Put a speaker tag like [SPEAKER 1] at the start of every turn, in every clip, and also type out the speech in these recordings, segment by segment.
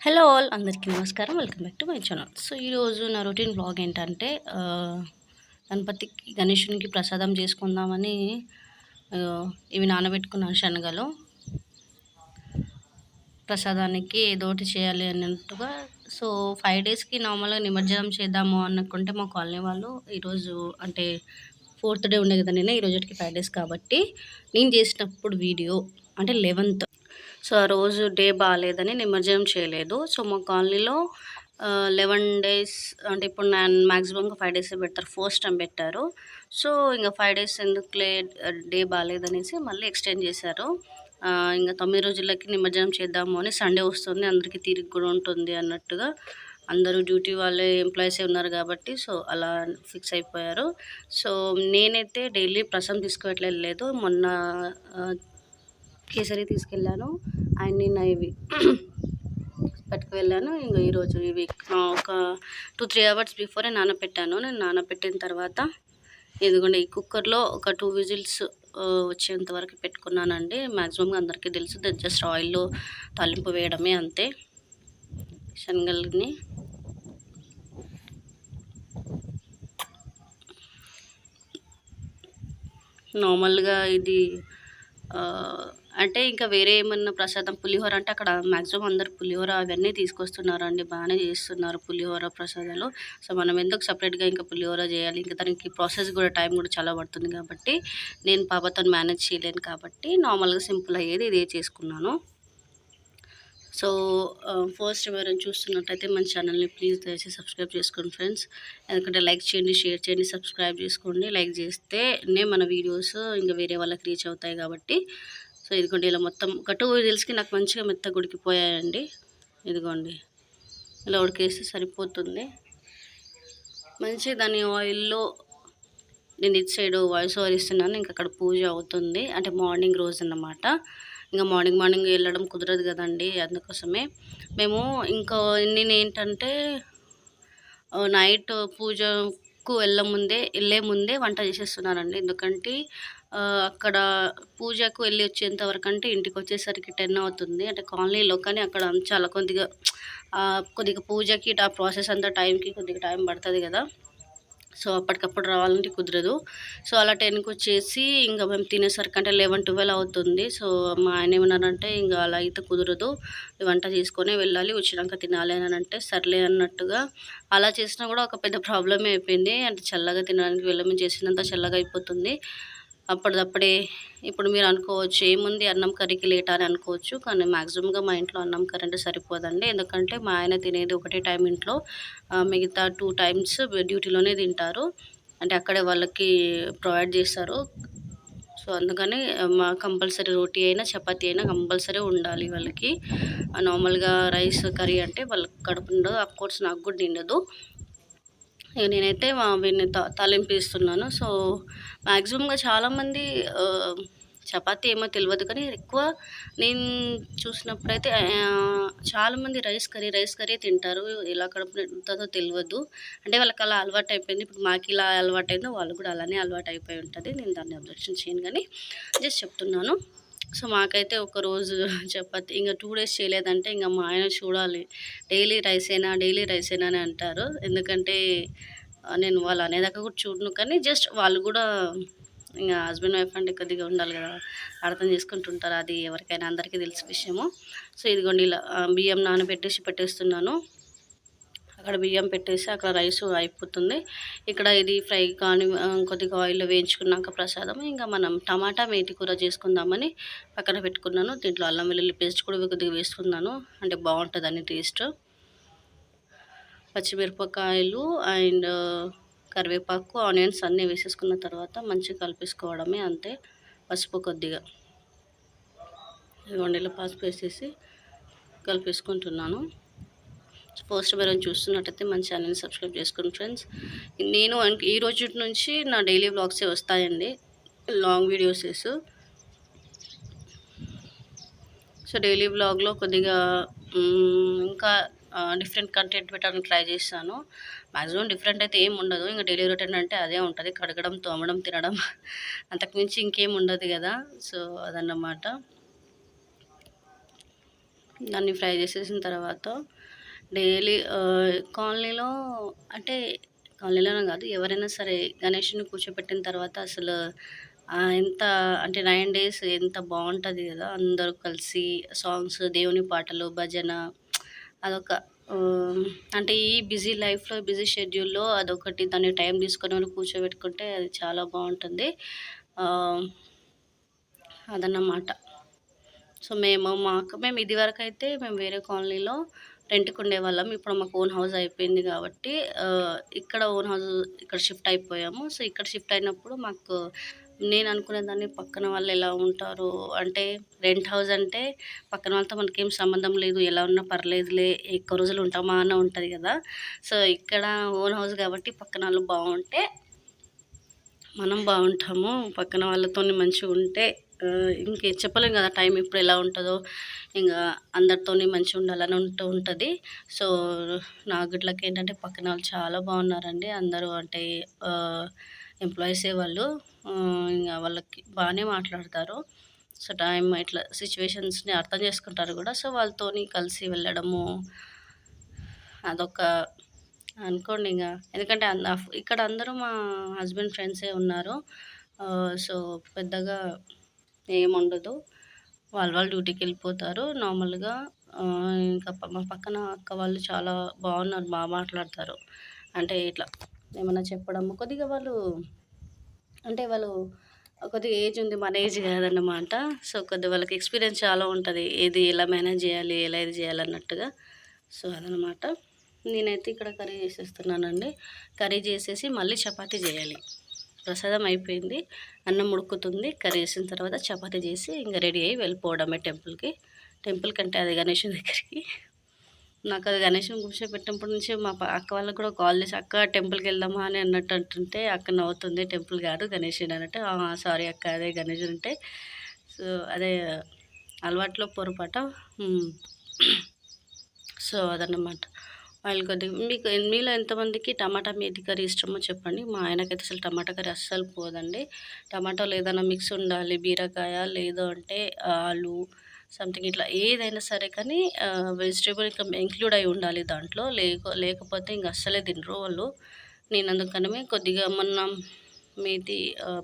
[SPEAKER 1] Hello all అందరికీ నమస్కారం. Welcome back to my channel. So ఈరోజు నా రొటీన్ బ్లాగ్ ఏంటంటే గణపతికి గణేషునికి ప్రసాదం చేసుకుందామని ఇవి నానబెట్టుకున్నాను శనగలు. ప్రసాదానికి ఏదో ఒకటి చేయాలి అన్నట్టుగా సో ఫైవ్ డేస్కి నార్మల్గా నిమజ్జనం చేద్దాము అనుకుంటే మా కాలనీ వాళ్ళు ఈరోజు అంటే ఫోర్త్ డే ఉండే కదా నేను ఈ ఫైవ్ డేస్ కాబట్టి నేను చేసినప్పుడు వీడియో అంటే లెవెన్త్ సో ఆ రోజు డే బాగాలేదని నిమజ్జనం చేయలేదు. సో మా కాలనీలో లెవెన్ డేస్ అంటే ఇప్పుడు నేను మ్యాక్సిమం ఫైవ్ డేస్ పెడతారు. ఫస్ట్ టైం పెట్టారు. సో ఇంకా ఫైవ్ డేస్ ఎందుకులే డే బాగాలేదనేసి మళ్ళీ ఎక్స్టెండ్ చేశారు. ఇంకా తొమ్మిది రోజులకి నిమజ్జనం చేద్దాము అని సండే వస్తుంది. అందరికీ తిరిగి కూడా ఉంటుంది అన్నట్టుగా అందరూ డ్యూటీ వాళ్ళే ఎంప్లాయీసే ఉన్నారు కాబట్టి సో అలా ఫిక్స్ అయిపోయారు. సో నేనైతే డైలీ ప్రసం తీసుకువెళ్ళలేదు మొన్న కేసరి తీసుకెళ్ళాను. అండ్ నిన్న ఇవి పట్టుకు వెళ్ళాను ఇంకా ఈరోజు ఇవి ఒక టూ త్రీ అవర్స్ బిఫోరే నానబెట్టాను నేను నానబెట్టిన తర్వాత ఇదిగోండి ఈ కుక్కర్లో ఒక టూ విజిల్స్ వచ్చేంత వరకు పెట్టుకున్నానండి. మ్యాక్సిమం అందరికీ తెలుసు జస్ట్ ఆయిల్లో తాలింపు వేయడమే అంతే. శనగల్ని నార్మల్గా ఇది అంటే ఇంకా వేరే ఏమన్నా ప్రసాదం పులిహోర అంటే అక్కడ మ్యాక్సిమం అందరు పులిహోర అవన్నీ తీసుకొస్తున్నారండి. బాగానే చేస్తున్నారు పులిహోర ప్రసాదాలు. సో మనం ఎందుకు సపరేట్గా ఇంకా పులిహోర చేయాలి? ఇంకా దానికి ప్రాసెస్ కూడా టైం కూడా చాలా పడుతుంది కాబట్టి నేను పాపతో మేనేజ్ చేయలేను కాబట్టి నార్మల్గా సింపుల్ అయ్యేది ఇదే చేసుకున్నాను. సో ఫస్ట్ ఎవరైనా చూస్తున్నట్టయితే మన ఛానల్ని ప్లీజ్ దయచేసి సబ్స్క్రైబ్ చేసుకోండి ఫ్రెండ్స్. ఎందుకంటే లైక్ చేయండి షేర్ చేయండి సబ్స్క్రైబ్ చేసుకోండి. లైక్ చేస్తేనే మన వీడియోస్ ఇంకా వేరే వాళ్ళకి రీచ్ అవుతాయి కాబట్టి సో ఇదిగోండి ఇలా మొత్తం ఒక టూ నాకు మంచిగా మెత్తగా ఉడికిపోయాయండి ఇదిగోండి ఇలా ఉడికేస్తే సరిపోతుంది. మంచి దాని ఆయిల్లో నేను ఇటు సైడ్ వాయిస్ ఓవర్ ఇస్తున్నాను ఇంకా అక్కడ పూజ అవుతుంది. అంటే మార్నింగ్ రోజు అన్నమాట. ఇంకా మార్నింగ్ మార్నింగ్ వెళ్ళడం కుదరదు కదండి అందుకోసమే. మేము ఇంకా నేను ఏంటంటే నైట్ పూజకు వెళ్ళే ముందే వెళ్ళే ముందే వంట చేసేస్తున్నానండి. ఎందుకంటే అక్కడ పూజకు వెళ్ళి వచ్చేంత వరకు అంటే ఇంటికి వచ్చేసరికి టెన్ అవుతుంది. అంటే కాలనీలో కానీ అక్కడ చాలా కొద్దిగా కొద్దిగా పూజకి ఆ ప్రాసెస్ అంతా టైంకి కొద్దిగా టైం పడుతుంది కదా. సో అప్పటికప్పుడు రావాలంటే కుదరదు. సో అలా టెన్కి వచ్చేసి ఇంకా మేము తినేసరికి అంటే లెవెన్ ట్వెల్వ్ అవుతుంది. సో మా ఆయన ఏమన్నారంటే ఇంకా అలా అయితే కుదరదు. వంట చేసుకొని వెళ్ళాలి వచ్చినాక తినాలి అని అంటే సర్లే అన్నట్టుగా అలా చేసినా కూడా ఒక పెద్ద ప్రాబ్లమే అయిపోయింది. అంటే చల్లగా తినడానికి వెళ్ళమని చేసినంత చల్లగా అయిపోతుంది. అప్పటిదప్పుడే ఇప్పుడు మీరు అనుకోవచ్చు ఏముంది అన్నం కర్రీకి లేట్ అని అనుకోవచ్చు కానీ మ్యాక్సిమంగా మా ఇంట్లో అన్నం కర్రీ అంటే సరిపోదండి. ఎందుకంటే మా ఆయన తినేది ఒకటే టైం ఇంట్లో. మిగతా టూ టైమ్స్ డ్యూటీలోనే తింటారు. అంటే అక్కడే వాళ్ళకి ప్రొవైడ్ చేస్తారు. సో అందుకని మా కంపల్సరీ రోటీ అయినా చపాతి అయినా కంపల్సరీ ఉండాలి వాళ్ళకి. నార్మల్గా రైస్ కర్రీ అంటే వాళ్ళకి కడుపు ఉండదు అఫ్కోర్స్ నాకు కూడా నిండదు. ఇక నేనైతే వీడిని తాలింపు ఇస్తున్నాను సో మ్యాక్సిమంగా చాలామంది చపాతి చపాతీ ఏమో తెలియదు కానీ ఎక్కువ నేను చూసినప్పుడైతే చాలామంది రైస్ కర్రీ రైస్ కర్రీ తింటారు. ఎలా కడుపు నిండుతుందో తెలియదు అంటే వాళ్ళకి అలా అలవాటు అయిపోయింది. ఇప్పుడు మాకు ఇలా అలవాటు అయిందో వాళ్ళు కూడా అలానే అలవాటు అయిపోయి ఉంటుంది. నేను దాన్ని అబ్జెక్షన్ చేయను కానీ జస్ట్ చెప్తున్నాను. సో మాకైతే ఒక రోజు చపాతి ఇంకా టూ డేస్ చేయలేదంటే ఇంకా మా ఆయన చూడాలి. డైలీ రైస్ అయినా డైలీ రైస్ అయినా అని అంటారు. ఎందుకంటే నేను వాళ్ళు అనేదాకా కూడా చూడను. కానీ జస్ట్ వాళ్ళు కూడా ఇంకా హస్బెండ్ వైఫ్ అంటే కొద్దిగా ఉండాలి కదా అర్థం చేసుకుంటుంటారు. అది ఎవరికైనా అందరికీ తెలిసిన విషయము. సో ఇదిగోండి ఇలా బియ్యం నానబెట్టేసి పెట్టేస్తున్నాను. అక్కడ బియ్యం పెట్టేసి అక్కడ రైస్ అయిపోతుంది. ఇక్కడ ఇది ఫ్రై కానీ కొద్దిగా ఆయిల్లో వేయించుకున్నాక ప్రసాదం. ఇంకా మనం టమాటా మేటి కూర చేసుకుందామని పక్కన పెట్టుకున్నాను. దీంట్లో అల్లం వెల్లుల్లి పేస్ట్ కూడా కొద్దిగా వేసుకున్నాను. అంటే బాగుంటుందని టేస్ట్. పచ్చిమిరపకాయలు అండ్ కరివేపాకు ఆనియన్స్ అన్నీ వేసేసుకున్న తర్వాత మంచిగా కలిపేసుకోవడమే అంతే. పసుపు కొద్దిగా. ఇదిగోండి ఇలా పసుపు వేసేసి కలిపేసుకుంటున్నాను. ఫస్ట్ మనం చూస్తున్నట్టయితే మన ఛానల్ని సబ్స్క్రైబ్ చేసుకోండి ఫ్రెండ్స్. నేను ఈ రోజు నుంచి నా డైలీ బ్లాగ్సే వస్తాయండి. లాంగ్ వీడియోసెస్ సో డైలీ బ్లాగ్లో కొద్దిగా ఇంకా డిఫరెంట్ కంటెంట్ పెట్టడానికి ట్రై చేస్తాను. మ్యాక్సిమం డిఫరెంట్ అయితే ఏం ఉండదు. ఇంకా డైలీ రొటీన్ అంటే అదే ఉంటుంది. కడగడం తోమడం తినడం. అంతకుమించి ఇంకేం ఉండదు కదా. సో అదన్నమాట. దాన్ని ఫ్రై చేసేసిన తర్వాత డైలీ కాలనీలో అంటే కాలనీలోనే కాదు. ఎవరైనా సరే గణేషుని కూర్చోపెట్టిన తర్వాత అసలు ఎంత అంటే నైన్ డేస్ ఎంత బాగుంటుంది కదా. అందరూ కలిసి సాంగ్స్ దేవుని పాటలు భజన అదొక అంటే ఈ బిజీ లైఫ్లో బిజీ షెడ్యూల్లో అదొకటి దాన్ని టైం తీసుకొని వాళ్ళు కూర్చోబెట్టుకుంటే అది చాలా బాగుంటుంది. అదన్నమాట. సో మేము మాకు మేము ఇది వరకు అయితే మేము వేరే కాలనీలో రెంట్కి ఉండేవాళ్ళం ఇప్పుడు మాకు ఓన్ హౌస్ అయిపోయింది కాబట్టి ఇక్కడ ఓన్ హౌస్ ఇక్కడ షిఫ్ట్ అయిపోయాము. సో ఇక్కడ షిఫ్ట్ అయినప్పుడు మాకు నేను అనుకునే దాన్ని పక్కన వాళ్ళు ఎలా ఉంటారు అంటే రెంట్ హౌస్ అంటే పక్కన వాళ్ళతో మనకేం సంబంధం లేదు. ఎలా ఉన్నా పర్లేదులే ఎక్కువ రోజులు ఉంటామా అన్న ఉంటుంది కదా. సో ఇక్కడ ఓన్ హౌస్ కాబట్టి పక్కన వాళ్ళు బాగుంటే మనం బాగుంటాము. పక్కన వాళ్ళతో మంచిగా ఉంటే ఇంకే చెప్పలేం కదా టైం ఇప్పుడు ఎలా ఉంటుందో. ఇంకా అందరితో మంచిగా ఉండాలని ఉంటూ ఉంటుంది. సో నా గిట్లకి ఏంటంటే పక్కన వాళ్ళు చాలా బాగున్నారండి. అందరూ అంటే ఎంప్లాయీసే వాళ్ళు. ఇంకా వాళ్ళకి బాగానే మాట్లాడతారు. సో టైం ఇట్లా సిచ్యువేషన్స్ని అర్థం చేసుకుంటారు కూడా. సో వాళ్ళతోని కలిసి వెళ్ళడము అదొక అనుకోండి ఇంకా ఎందుకంటే ఇక్కడ అందరూ మా హస్బెండ్ ఫ్రెండ్సే ఉన్నారు. సో పెద్దగా ఏముండదు. వాళ్ళు వాళ్ళు డ్యూటీకి వెళ్ళిపోతారు. నార్మల్గా ఇంకా మా పక్కన అక్క వాళ్ళు చాలా బాగున్నారు బాగా మాట్లాడతారు. అంటే ఇట్లా ఏమన్నా చెప్పడం కొద్దిగా వాళ్ళు అంటే వాళ్ళు కొద్దిగా ఏజ్ ఉంది మన ఏజ్ కాదన్నమాట. సో కొద్దిగా వాళ్ళకి ఎక్స్పీరియన్స్ చాలా ఉంటుంది ఏది ఎలా మేనేజ్ చేయాలి ఎలా ఇది చేయాలన్నట్టుగా సో అదనమాట నేనైతే ఇక్కడ కర్రీ చేసేస్తున్నానండి. కర్రీ చేసేసి మళ్ళీ చపాతీ చేయాలి. ప్రసాదం అయిపోయింది. అన్నం ఉడుకుతుంది. కర్రీ వేసిన తర్వాత చపాతీ చేసి ఇంకా రెడీ అయ్యి వెళ్ళిపోవడమే టెంపుల్కి. టెంపుల్ కంటే అది గణేషుని దగ్గరికి. నాకు అది గణేషుని కూర్చోబెట్టినప్పటి నుంచి మా అక్క వాళ్ళకి కూడా కాల్ చేసి అక్క టెంపుల్కి వెళ్దామా? అని అన్నట్టు అంటుంటే అక్క నవ్వుతుంది. టెంపుల్ కాదు గణేషుడు అన్నట్టు సారీ అక్క అదే గణేషుడు అంటే. సో అదే అలవాట్లో పొరపాట. సో అదన్నమాట. ఆయిల్ కొద్దిగా మీకు మీలో ఎంతమందికి టమాటా మేతి కర్రీ ఇష్టమో చెప్పండి. మా ఆయనకైతే అసలు టమాటా కర్రీ అస్సలు పోదండి. టమాటాలు ఏదైనా మిక్స్ ఉండాలి బీరకాయ లేదు అంటే ఆలు సంథింగ్ ఇట్లా ఏదైనా సరే కానీ వెజిటేబుల్ ఇంకా ఇంక్లూడ్ అయి ఉండాలి దాంట్లో. లేక లేకపోతే ఇంక అస్సలే తినరు వాళ్ళు. నేను అందుకనే కొద్దిగా మొన్న మేతి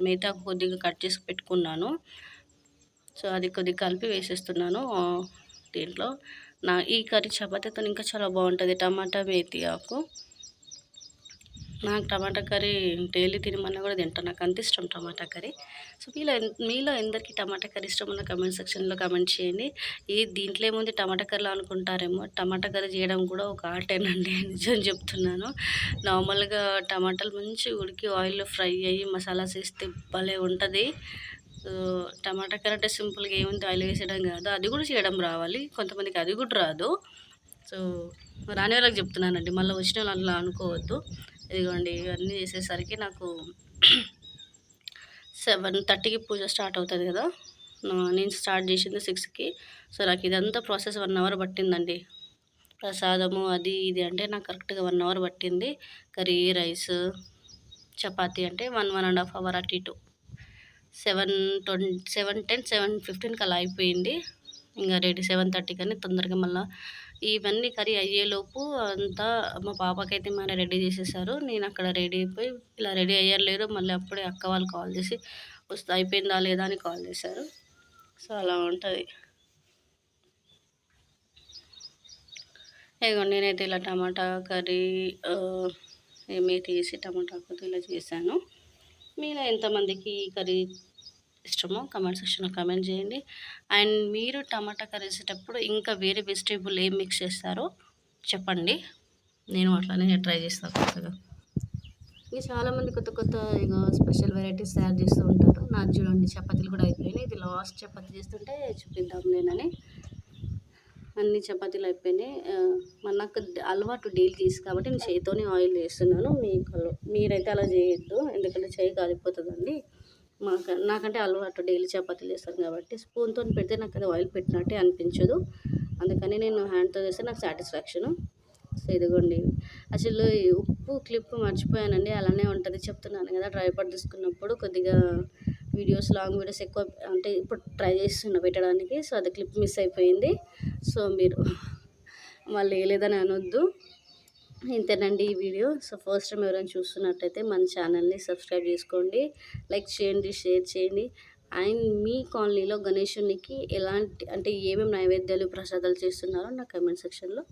[SPEAKER 1] మేతాకు కొద్దిగా కట్ చేసి పెట్టుకున్నాను. సో అది కొద్దిగా కలిపి వేసేస్తున్నాను దీంట్లో. నా ఈ కర్రీ చపాతీతో ఇంకా చాలా బాగుంటుంది. టమాటా మేతి ఆకు. నాకు టమాటా కర్రీ డైలీ తినమన్నా కూడా తింటాను నాకు అంత ఇష్టం టమాటా కర్రీ. సో మీలో మీలో ఎందరికి టమాటా కర్రీ ఇష్టం ఉన్న కమెంట్ సెక్షన్లో కమెంట్ చేయండి. ఈ దీంట్లో ఏముంది? టమాటా కర్రీలో అనుకుంటారేమో? టమాటా కర్రీ చేయడం కూడా ఒక ఆర్టేనండి. నిజం చెప్తున్నాను. నార్మల్గా టమాటాలు మంచి ఉడికి ఆయిల్లో ఫ్రై అయ్యి మసాలాస్ వేస్తే భలే ఉంటుంది. సో టమాటా కర్రీ అంటే సింపుల్గా ఏముంది ఆయిల్ వేసేయడం కాదు అది కూడా చేయడం రావాలి. కొంతమందికి అది కూడా రాదు. సో రాని వాళ్ళకి చెప్తున్నానండి మళ్ళీ వచ్చిన వాళ్ళు అలా అనుకోవద్దు. ఇదిగోండి ఇవన్నీ చేసేసరికి నాకు సెవెన్ థర్టీకి పూజ స్టార్ట్ అవుతుంది కదా. నేను స్టార్ట్ చేసింది సిక్స్కి. సో నాకు ఇదంతా ప్రాసెస్ వన్ అవర్ పట్టిందండి. ప్రసాదము అది ఇది అంటే నాకు కరెక్ట్గా వన్ అవర్ పట్టింది. కర్రీ రైస్ చపాతి అంటే one one and half hour అటు ఇటు. Seven twenty seven ten seven ఫిఫ్టీన్కి అలా అయిపోయింది. ఇంకా రెడీ సెవెన్ థర్టీ కానీ తొందరగా మళ్ళీ ఇవన్నీ కర్రీ అయ్యేలోపు అంతా మా పాపకైతే మన రెడీ చేసేసారు. నేను అక్కడ రెడీ అయిపోయి ఇలా రెడీ అయ్యారు మళ్ళీ అప్పుడే అక్క వాళ్ళు కాల్ చేసి వస్తే అయిపోయిందా లేదా? అని కాల్ చేశారు. సో అలా ఉంటుంది. ఏగో నేనైతే ఇలా టమాటా కర్రీ ఏమీ తీసి టమాటా కర్రీ ఇలా చేశాను. మీలో ఎంతమందికి కర్రీ ఇష్టమో కమెంట్ సెక్షన్లో కమెంట్ చేయండి. అండ్ మీరు టమాటా కర్రీ వేసేటప్పుడు ఇంకా వేరే వెజిటేబుల్ ఏం మిక్స్ చేస్తారో చెప్పండి. నేను అట్లానే ట్రై చేస్తాను కొత్తగా. ఇంకా చాలామంది కొత్త కొత్త ఇక స్పెషల్ వెరైటీస్ తయారు చేస్తూ ఉంటారు. నాకు చూడండి చపాతీలు కూడా అయిపోయినాయి. ఇది లాస్ట్ చపాతీ చేస్తుంటే చూపిద్దాం నేనని అన్ని చపాతీలు అయిపోయినాయి. మన నాకు అలవాటు డైలీ తీసి కాబట్టి నేను చేతితోనే ఆయిల్ వేస్తున్నాను మీకు మీరైతే అలా చేయొద్దు. ఎందుకంటే చేయి కాలిపోతుందండి మాకు నాకంటే అలవాటు డైలీ చపాతీలు చేస్తాను కాబట్టి స్పూన్తో పెడితే నాకు అది ఆయిల్ పెట్టినట్టే అనిపించదు. అందుకని నేను హ్యాండ్తో చేస్తే నాకు సాటిస్ఫాక్షను. సో ఇదిగోండి. అసలు ఉప్పు క్లిప్ మర్చిపోయానండి. అలానే ఉంటుంది. చెప్తున్నాను కదా ట్రైపాడ్ తీసుకున్నప్పుడు కొద్దిగా వీడియోస్ లాంగ్ వీడియోస్ ఎక్కువ అంటే ఇప్పుడు ట్రై చేస్తున్నా పెట్టడానికి. సో అది క్లిప్ మిస్ అయిపోయింది. సో మీరు మళ్ళీ వేయలేదని అనొద్దు. ఇంతేనండి ఈ వీడియో. సో ఫస్ట్ టైం ఎవరైనా చూస్తున్నట్టయితే మన ఛానల్ని సబ్స్క్రైబ్ చేసుకోండి. లైక్ చేయండి షేర్ చేయండి. అండ్ మీ కాలనీలో గణేశునికి ఎలాంటి అంటే ఏమేమి నైవేద్యాలు ప్రసాదాలు చేస్తున్నారో నా కమెంట్ సెక్షన్లో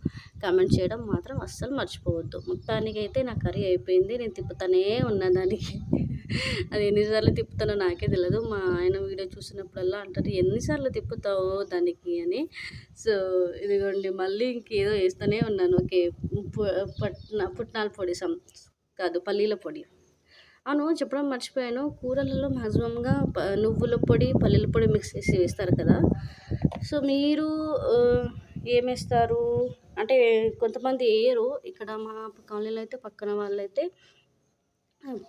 [SPEAKER 1] కామెంట్ చేయడం మాత్రం అస్సలు మర్చిపోవద్దు. మొత్తానికైతే నా కర్రీ అయిపోయింది. నేను తిప్పుతానే ఉన్నా దానికి. అది ఎన్నిసార్లు తిప్పుతానో నాకే తెలియదు మా ఆయన వీడియో చూసినప్పుడల్లా అంటారు ఎన్నిసార్లు తిప్పుతావు దానికి? అని. సో ఇదిగోండి మళ్ళీ ఇంకేదో వేస్తూనే ఉన్నాను. ఓకే పుట్నాల పొడి సమ్ కాదు పల్లీల పొడి. అవును చెప్పడం మర్చిపోయాను. కూరలలో మ్యాక్సిమంగా ప- నువ్వుల పొడి పల్లీల పొడి మిక్స్ చేసి వేస్తారు కదా. సో మీరు ఏమేస్తారు అంటే కొంతమంది వేయరు. ఇక్కడ మా కాలనీలో అయితే పక్కన వాళ్ళైతే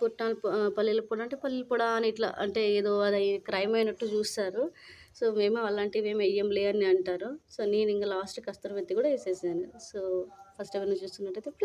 [SPEAKER 1] పుట్నాల పొ- పల్లీల పొడి అంటే పల్లీల పొడి అని ఇట్లా అంటే ఏదో అది క్రైమ్ అయినట్టు చూస్తారు. సో మేము అలాంటివి ఏమి వేయంలే అని అంటారు. సో నేను ఇంకా లాస్ట్ కస్తూరి మెత్తి కూడా వేసేసాను. సో ఫస్ట్ ఎవరైనా చూస్తున్నట్టయితే ప్లీజ్